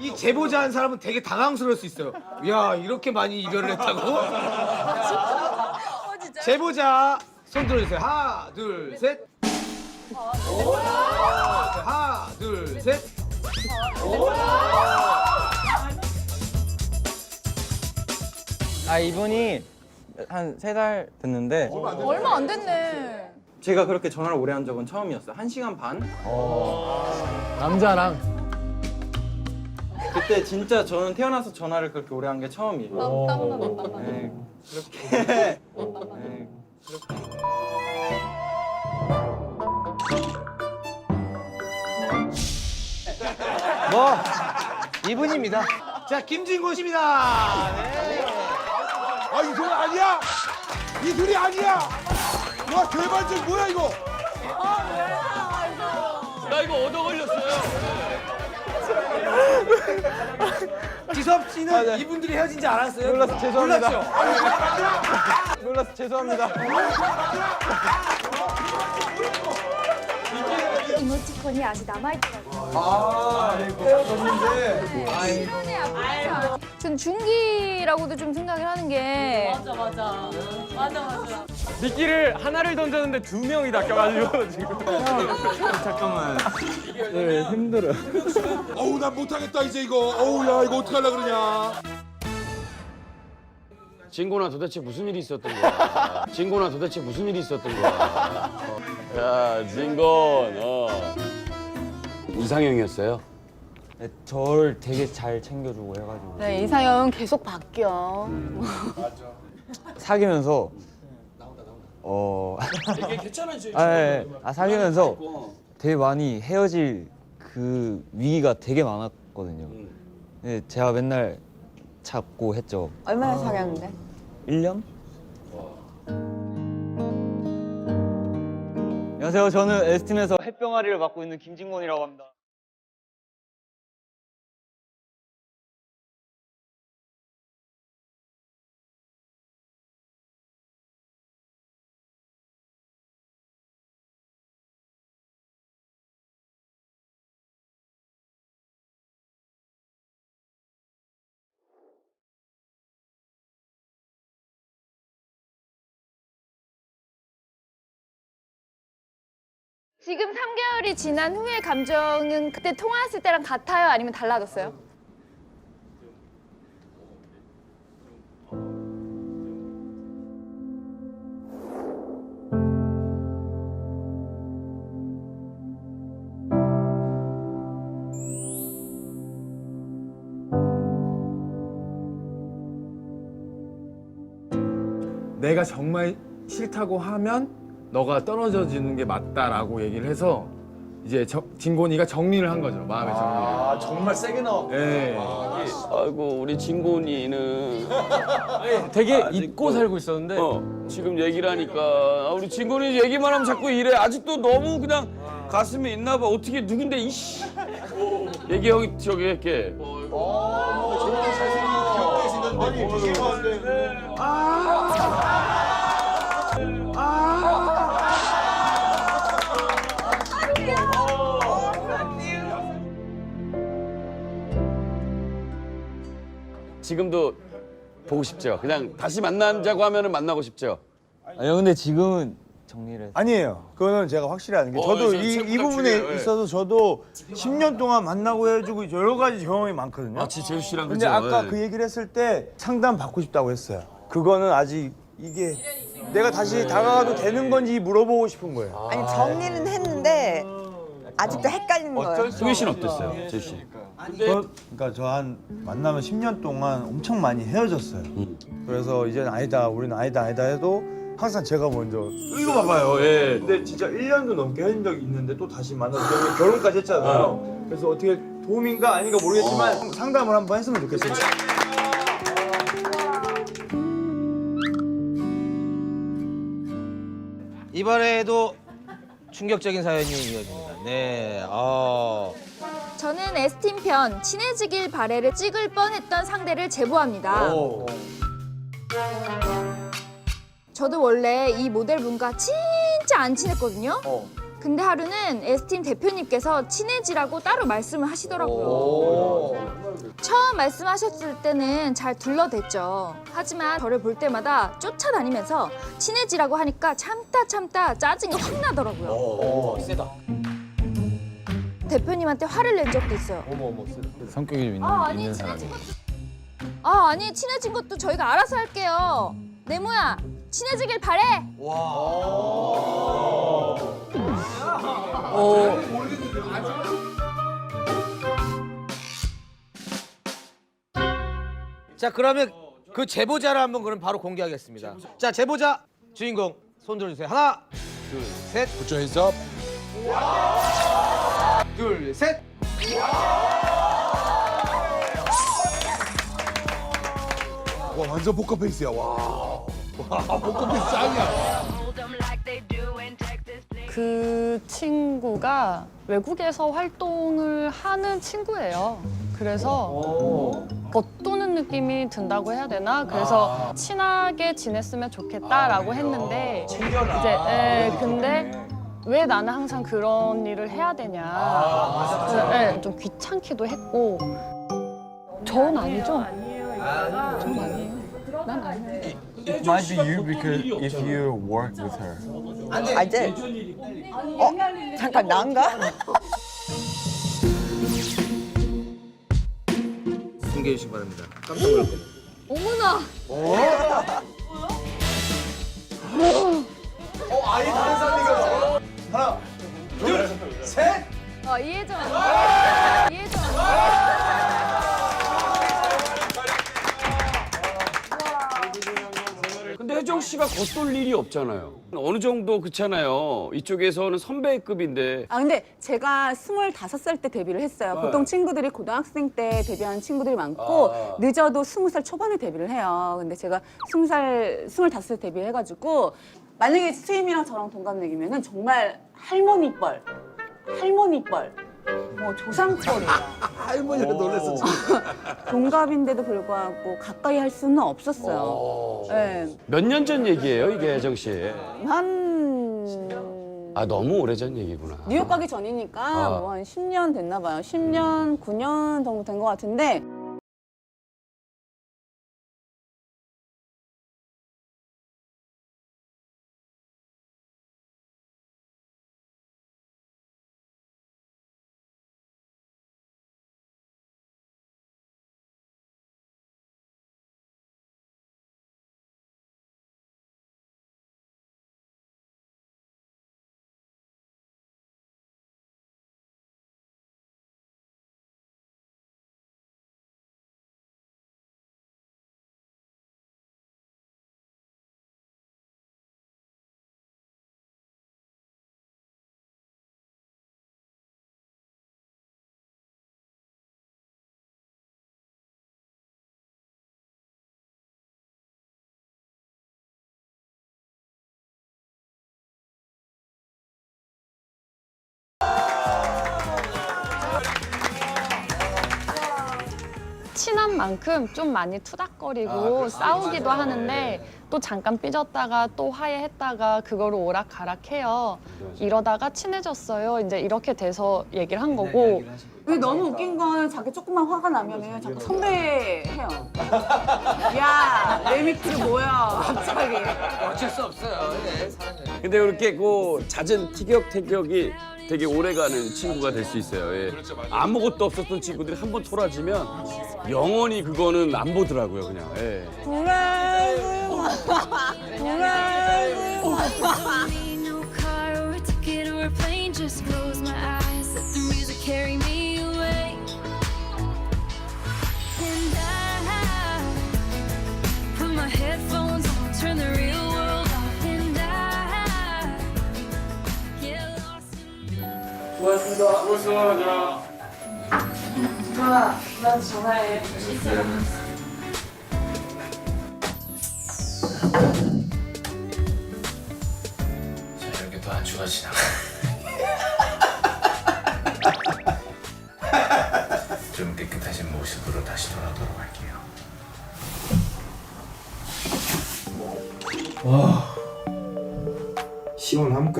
이 제보자 한 사람은 되게 당황스러울 수 있어요. 야 이렇게 많이 이별을 했다고? 제보자 손 들어주세요. 하나 둘 셋. 하나 둘 셋. 아 이분이 한 세 달 됐는데 얼마 안 됐네. 제가 그렇게 전화를 오래 한 적은 처음이었어요. 한 시간 반? 남자랑 그때 진짜 저는 태어나서 전화를 그렇게 오래 한 게 처음이에요. 땀나다. 네, 그렇게 네, 그렇게 뭐 이분입니다. 자 김진곤 씨입니다. 네. 아, 이 소리 아니야! 이 소리 아니야! 와, 대반전 뭐야, 이거? 나 이거 얻어 걸렸어요. 씨는 이분들이 헤어진 지 알았어요? 몰라서 죄송합니다. 몰랐죠? 놀라서 죄송합니다. 이모티콘이 아직 남아있더라고요. 전 중기라고도 좀 생각을 하는 게 맞아 맞아 맞아 맞아 미끼를 하나를 던졌는데 두 명이 다 껴가지고 지금 잠깐만. 네, 힘들어요. 어우, 난 못하겠다, 이제 이거. 어우, 야, 이거 어떡하려 그러냐. 진곤아 도대체 무슨 일이 있었던 거야? 진곤아 도대체 무슨 일이 있었던 거야? 어. 야 진곤 어. 이상형이었어요? 네, 저를 되게 잘 챙겨주고 해가지고 네, 이상형 계속 바뀌어. 사귀면서 어 이게 괜찮아 아, 예, 예. 아 사귀면서 되게 많이 헤어질 그 위기가 되게 많았거든요. 근데 제가 맨날 찾고 했죠. 얼마나 사귀었는데? 1년? 안녕하세요. 저는 에스틴에서 햇병아리를 맡고 있는 김진곤이라고 합니다. 지금 3개월이 지난 후의 감정은 그때 통화했을 때랑 같아요? 아니면 달라졌어요? 내가 정말 싫다고 하면 너가 떨어져 주는 게 맞다라고 얘기를 해서 이제 정- 진곤이가 정리를 한 거죠 마음의 정리를. 아, 정말 세게 나왔 예. 아이고 우리 진곤이는 되게 아직도- 잊고 살고 있었는데 어, 지금 얘기를 하니까 아, 우리 진곤이 얘기만 하면 자꾸 이래 아직도 너무 그냥 가슴에 있나 봐 어떻게 누군데 이씨 얘기 형이 저기 할게 지금도 보고 싶죠 그냥 다시 만나자고 하면은 만나고 싶죠 아니요, 근데 지금은 정리를. 아니에요. 그거는 제가 확실히 아는 게 어, 저도 저- 이, 이 부분에 중요해요. 예. 있어서 저도 10년 동안 만나고 해주고 여러 가지 경험이 많거든요. 아 지재우 씨랑 근데 그죠? 아까 예. 그 얘기를 했을 때 상담 받고 싶다고 했어요. 그거는 아직 이게 내가 다시 다가가도 되는 건지 물어보고 싶은 거예요. 아니 정리는 했는데 아직도 헷갈리는 거예요. 수미 씨는 어땠어요 재우 씨 저, 그러니까 저 한 만나면 10년 동안 엄청 많이 헤어졌어요. 그래서 이제는 아니다, 우리는 아니다, 아니다 해도 항상 제가 먼저 이거 봐봐요. 예. 근데 진짜 1년도 넘게 헤어진 적이 있는데 또 다시 만나서 결국 결혼까지 했잖아요. 그래서 어떻게 도움인가 아닌가 모르겠지만 상담을 한번 했으면 좋겠어요. 이번에도 충격적인 사연이 이어집니다. 네. 어. 저는 에스틴 편 친해지길 바래를 찍을 뻔했던 상대를 제보합니다. 저도 원래 이 모델분과 진짜 안 친했거든요. 근데 하루는 에스틴 대표님께서 친해지라고 따로 말씀을 하시더라고요. 말씀하셨을 때는 잘 둘러댔죠. 하지만 저를 볼 때마다 쫓아다니면서 친해지라고 하니까 참다 참다 짜증이 확 나더라고요. 어, 세다. 대표님한테 화를 낸 적도 있어요. 성격이 있는, 아 아니 있는 사람이. 친해진 것도 아 아니 친해진 것도 저희가 알아서 할게요. 네모야 친해지길 바래. 자 그러면 그 제보자를 한번 그럼 바로 공개하겠습니다. 자 제보자 주인공 손 들어주세요. 하나, 둘, 셋, hands up. 둘, 셋. 와 완전 포커페이스야. 와. 와 포커페이스 짱이야. 그 친구가 외국에서 활동을 하는 친구예요. 그래서 겉도는 느낌이 든다고 해야 되나? 그래서 친하게 지냈으면 좋겠다라고 했는데 이제 예, 근데 왜 나는 항상 그런 일을 해야 되냐? 그래서, 예, 좀 귀찮기도 했고 전 아니죠? 전 아니에요. 난 아니에요. It might be you because if you work with her. 아 이제 어 잠깐 나인가? 공개해 주시기 바랍니다. 깜짝 놀랄 겁니다. 어머나. 어, 겉돌 일이 없잖아요. 어느 정도 그렇잖아요. 이쪽에서는 선배급인데 아 근데 제가 스물다섯 살때 데뷔를 했어요. 네. 보통 친구들이 고등학생 때 데뷔하는 친구들이 많고 아. 늦어도 스무 살 초반에 데뷔를 해요. 근데 제가 스무 살 스물다섯 살 데뷔해 가지고 만약에 수임이랑 저랑 동갑내기면은 정말 할머니 뻘, 할머니 뻘, 뭐 조상뻘이에요. 할머니가 놀랬어 지금. 동갑인데도 불구하고 가까이 할 수는 없었어요. 네. 몇년 전 얘기예요, 이게 혜정 씨. 한 아 너무 오래 전 얘기구나. 뉴욕 가기 전이니까 아. 뭐 한 10년 됐나 봐요. 10년, 9년 정도 된 것 같은데 친한 만큼 좀 많이 투닥거리고 싸우기도 하는데 또 잠깐 삐졌다가 또 화해했다가 그거를 오락가락해요. 이러다가 친해졌어요. 이제 이렇게 돼서 얘기를 한 거고 근데 너무 웃긴 거는 자기 조금만 화가 나면은 자꾸 선배 해요. 야, 내 밑으로 뭐야, 갑자기. 어쩔 수 없어요. 네, 사람은. 근데 그렇게 그 잦은 티격태격이 되게 오래가는 친구가 될 수 있어요. 예. 아무것도 없었던 친구들이 한 번 토라지면 영원히 그거는 안 보더라고요, 그냥. 예. No car in 이렇게 또한 주가 지나가. 좀 깨끗하신 모습으로 다시 돌아오도록 할게요. 시원합니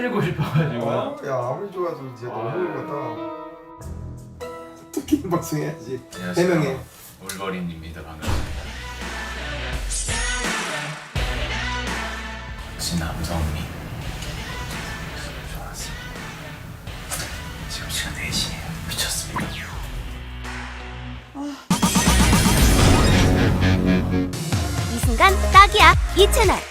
까? 때밀고 싶어가지고. 야 아무리 좋아도 이제 너무 같다. 특히 박승해야지. 해명해. 올버린입니다 방금. 역시 남성미. 좋았습니다. 지금 시간 4시에요. 미쳤습니다. 이 순간 딱이야 이 채널